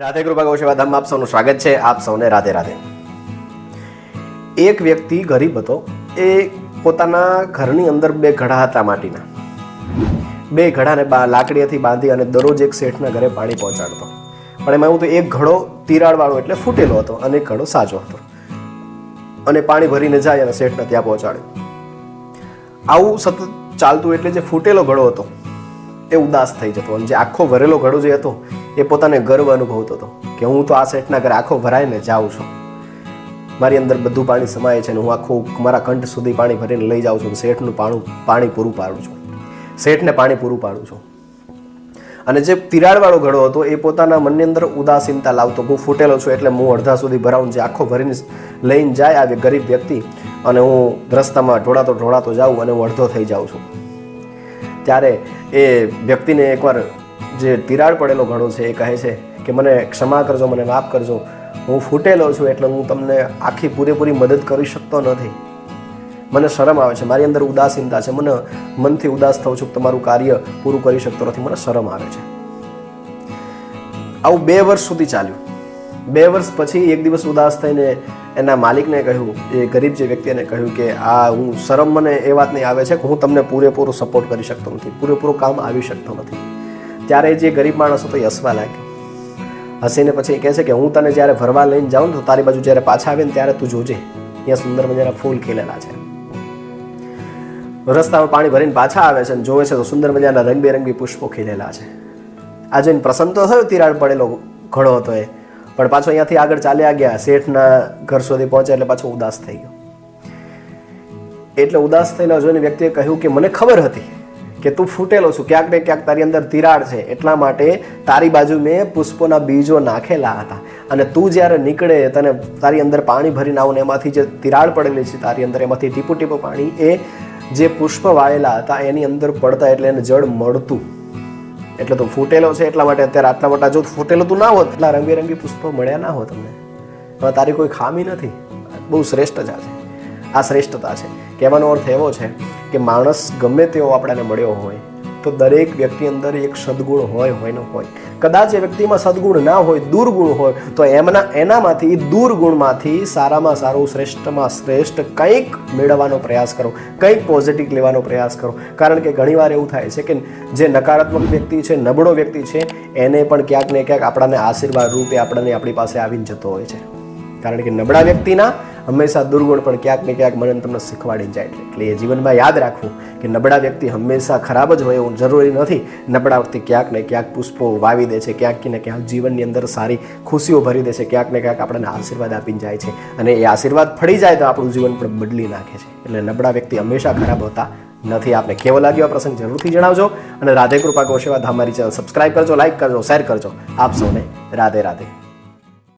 રાધે કૃપા ગૌસેવા ધામમાં આપ સૌનું સ્વાગત છે. આપ સૌને રાધે રાધે. એક વ્યક્તિ ગરીબ હતો. એ પોતાના ઘરની અંદર બે ઘડા હતા માટીના. બે ઘડાને બા લાકડીએથી બાંધી અને દરરોજ એક શેઠના ઘરે પાણી પહોંચાડતો. પણ એમાં એવું તો એક ઘડો તિરાડવાળો એટલે ફૂટેલો હતો અને એક ઘડો સાજો હતો. અને પાણી ભરીને જાય અને શેઠને ત્યાં પહોંચાડ્યું. આવું સતત ચાલતું એટલે જે ફૂટેલો ઘડો હતો, એ ઉદાસ થઈ જતો. અને જે આખો ભરેલો ઘડો જે હતો એ પોતાને ગર્વ અનુભવતો હતો કે હું તો આ સેટના ઘરે આખો ભરાઈને જાઉં છું. મારી અંદર બધું પાણી સમાય છે અને હું આખું મારા કંઠ સુધી પાણી ભરીને લઈ જાઉં છું શેઠનું પાણું પાણી પૂરું પાડું છું. શેઠને પાણી પૂરું પાડું છું. અને જે તિરાડવાળો ઘડો હતો એ પોતાના મનની અંદર ઉદાસીનતા લાવતો હું ફૂટેલો છું એટલે હું અડધા સુધી ભરાવું જે આખો ભરીને લઈને જાય આવે ગરીબ વ્યક્તિ અને હું રસ્તામાં ઢોળાતો ઢોળાતો જાઉં અને હું અડધો થઈ જાઉં છું. ત્યારે એ વ્યક્તિને એકવાર જે તિરાડ પડેલો ઘડો છે એ કહે છે કે મને ક્ષમા કરજો, મને માફ કરજો. હું ફૂટેલો છું એટલે હું તમને આખી પૂરેપૂરી મદદ કરી શકતો નથી. મને શરમ આવે છે, મારી અંદર ઉદાસીનતા છે. મને મનથી ઉદાસ થઉં છું તમારું કાર્ય પૂરું કરી શકતો નથી. મને શરમ આવે છે. આવું બે વર્ષ સુધી ચાલ્યું. બે વર્ષ પછી એક દિવસ ઉદાસ થઈને એના માલિકને કહ્યું, એ ગરીબ જે વ્યક્તિને કહ્યું કે, આ હું શરમ મને એ વાતની આવે છે કે હું તમને પૂરેપૂરો સપોર્ટ કરી શકતો નથી. પૂરેપૂરું કામ આવી શકતો નથી. ત્યારે જે ગરીબ માણસ હતો એ હસવા લાગ્યો. હસીને પછી કહે છે કે હું તને જ્યારે ભરવા લઈને જાઉં તો તારી બાજુ જ્યારે પાછા આવે ને ત્યારે તું જોજે. ત્યાં સુંદર મજાના ફૂલ ખીલેલા છે. રસ્તામાં પાણી ભરીને પાછા આવે છે અને જોવે છે તો સુંદર મજાના રંગબેરંગી પુષ્પો ખીલેલા છે. આ જોઈને પ્રસન્ન તો થયો તિરાડ પડેલો ઘણો હતો એ. પણ પાછો અહીંયાથી આગળ ચાલ્યા ગયા. શેઠના ઘર સુધી પહોંચે એટલે પાછો ઉદાસ થઈ ગયો. એટલે ઉદાસ થયેલા જોઈને વ્યક્તિએ કહ્યું કે મને ખબર હતી કે તું ફૂટેલો છું, ક્યાંક ને ક્યાંક તારી અંદર તિરાડ છે, એટલા માટે તારી બાજુ મેં પુષ્પોના બીજો નાખેલા હતા. અને તું જ્યારે નીકળે તને તારી અંદર પાણી ભરીને આવું એમાંથી જે તિરાડ પડેલી છે, તારી અંદર એમાંથી ટીપું ટીપું પાણી, એ જે પુષ્પ વાયેલા હતા, એની અંદર પડતા એટલે એને જળ મળતું. એટલે તો ફૂટેલો છે, એટલા માટે અત્યારે આટલા મોટા જો ફૂટેલો તું ના હોત, એટલા રંગબેરંગી પુષ્પો મળ્યા ના હોત તમને પણ તારી કોઈ ખામી નથી. બહુ શ્રેષ્ઠ છે. આ શ્રેષ્ઠતા છે. કહેવાનો અર્થ એવો છે કે માણસ ગમે તેવો આપણાને મળ્યો હોય, તો દરેક વ્યક્તિ અંદર એક સદગુણ હોય હોય ન હોય. કદાચ એ વ્યક્તિમાં સદગુણ ના હોય, દુર્ગુણ હોય, તો એમના, એનામાંથી દુર્ગુણમાંથી સારામાં સારું, શ્રેષ્ઠમાં શ્રેષ્ઠ કંઈક મેળવવાનો પ્રયાસ કરો, કંઈક પોઝિટિવ લેવાનો પ્રયાસ કરો. કારણ કે ઘણીવાર એવું થાય છે કે જે નકારાત્મક વ્યક્તિ છે, નબળો વ્યક્તિ છે, એને પણ ક્યાંક ને ક્યાંક આપણાને આશીર્વાદ રૂપે આપણને આપણી પાસે આવીને જતો હોય છે. કારણ કે નબળા વ્યક્તિના હંમેશા દુર્ગુણ પણ ક્યાંક ને ક્યાંક મને તમને શીખવાડી જાય એટલે એટલે એ જીવનમાં યાદ રાખવું કે નબળા વ્યક્તિ હંમેશા ખરાબ જ હોય એવું જરૂરી નથી. નબળા વ્યક્તિ ક્યાંક ને ક્યાંક પુષ્પો વાવી દે છે, ક્યાંક ને ક્યાંક જીવનની અંદર સારી ખુશીઓ ભરી દે છે, ક્યાંક ને ક્યાંક આપણને આશીર્વાદ આપીને જાય છે. અને એ આશીર્વાદ ફળી જાય તો આપણું જીવન પણ બદલી નાખે છે. એટલે નબળા વ્યક્તિ હંમેશા ખરાબ હોતા નથી. આપને કેવો લાગ્યો આ પ્રસંગ જરૂરથી જણાવજો. અને રાધે કૃપા ગોશેવા ધામ ચેનલ સબસ્ક્રાઇબ કરજો લાઇક કરજો શેર કરજો. આપ સૌને રાધે રાધે.